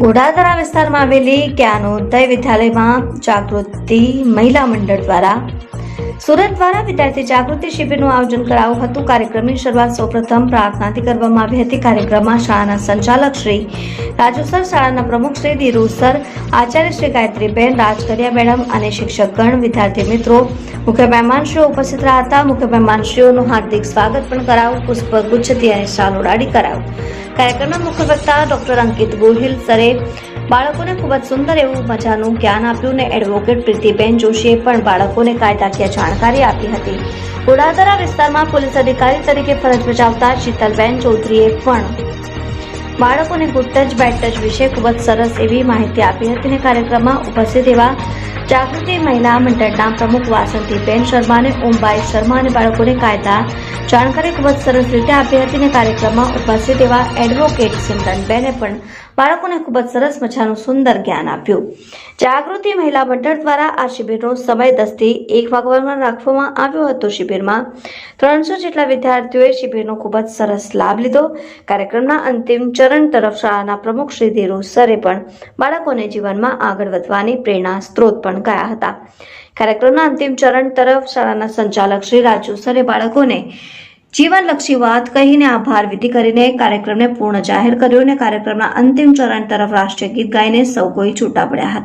ઘોડાદરા વિસ્તારમાં આવેલી જ્ઞાનોદય વિદ્યાલયમાં જાગૃતિ મહિલા મંડળ દ્વારા સુરત દ્વારા વિદ્યાર્થી જાગૃતિ શિબિરનું આયોજન કરાયું હતું. કાર્યક્રમની શરૂઆત સૌપ્રથમ પ્રાર્થનાથી કરવામાં આવી હતી. કાર્યક્રમમાં શાળાના સંચાલક શ્રી રાજુ સર, શાળાના પ્રમુખ શ્રી ધીરુસર આચાર્ય શ્રી ગાયત્રીબેન રાજકરિયા મેડમ અને શિક્ષકગણ, વિદ્યાર્થી મિત્રો, મુખ્ય મહેમાનશ્રીઓ ઉપસ્થિત રહ્યા હતા. મુખ્ય મહેમાનશ્રીઓનું હાર્દિક સ્વાગત પણ કરાવું. પુષ્પગુચ્છથી અને શાલ ઉડાડી કરાવું. કાર્યક્રમના મુખ્ય વક્તા ડોક્ટર અંકિત ગોહિલ સરે બાળકોને ખૂબ જ સુંદર એવું મજાનું જ્ઞાન આપ્યું ને એડવોકેટ પ્રીતિબેન જોશીએ પણ બાળકોને કાયદાકીય જાણકારી આપી હતી. ગોડાદરા વિસ્તારમાં પોલીસ અધિકારી તરીકે ફરજ બજાવતા શીતલબેન ચૌધરીએ પણ બાળકોને ગુડ ટચ બેડ ટચ વિશે ખૂબ જ સરસ એવી માહિતી આપી હતી અને કાર્યક્રમમાં ઉપસ્થિત એવા જાગૃતિ મહિલા મંડળના પ્રમુખ વાસંતીબેન શર્મા અને ઓમભાઈ શર્મા અને બાળકોને કાયદા જાણકારી ખૂબ જ સરસ રીતે આપી હતી અને કાર્યક્રમમાં ઉપસ્થિત એવા એડવોકેટ સિમરનબેને પણ બાળકોને ખૂબ જ સરસ મજાનું સુંદર જ્ઞાન આપ્યું. જાગૃતિ મહિલા મંડળ દ્વારા આ શિબિરનો સમય દસથી એક વાગવામાં રાખવામાં આવ્યો હતો. શિબિરમાં ત્રણસો જેટલા વિદ્યાર્થીઓએ શિબિરનો ખૂબ જ સરસ લાભ લીધો. કાર્યક્રમના અંતિમ ચરણ તરફ શાળાના પ્રમુખ શ્રી ધીરુ સરે પણ બાળકોને જીવનમાં આગળ વધવાની પ્રેરણા સ્ત્રોત પણ ગયા હતા. કાર્યક્રમના અંતિમ ચરણ તરફ શાળાના સંચાલક શ્રી રાજુ સરે બાળકોને જીવનલક્ષી વાત કહીને આભાર વિધિ કરીને કાર્યક્રમને પૂર્ણ જાહેર કર્યો અને કાર્યક્રમના અંતિમ ચરણ તરફ રાષ્ટ્રીય ગીત ગાઈને સૌ કોઈ છૂટા પડ્યા હતા.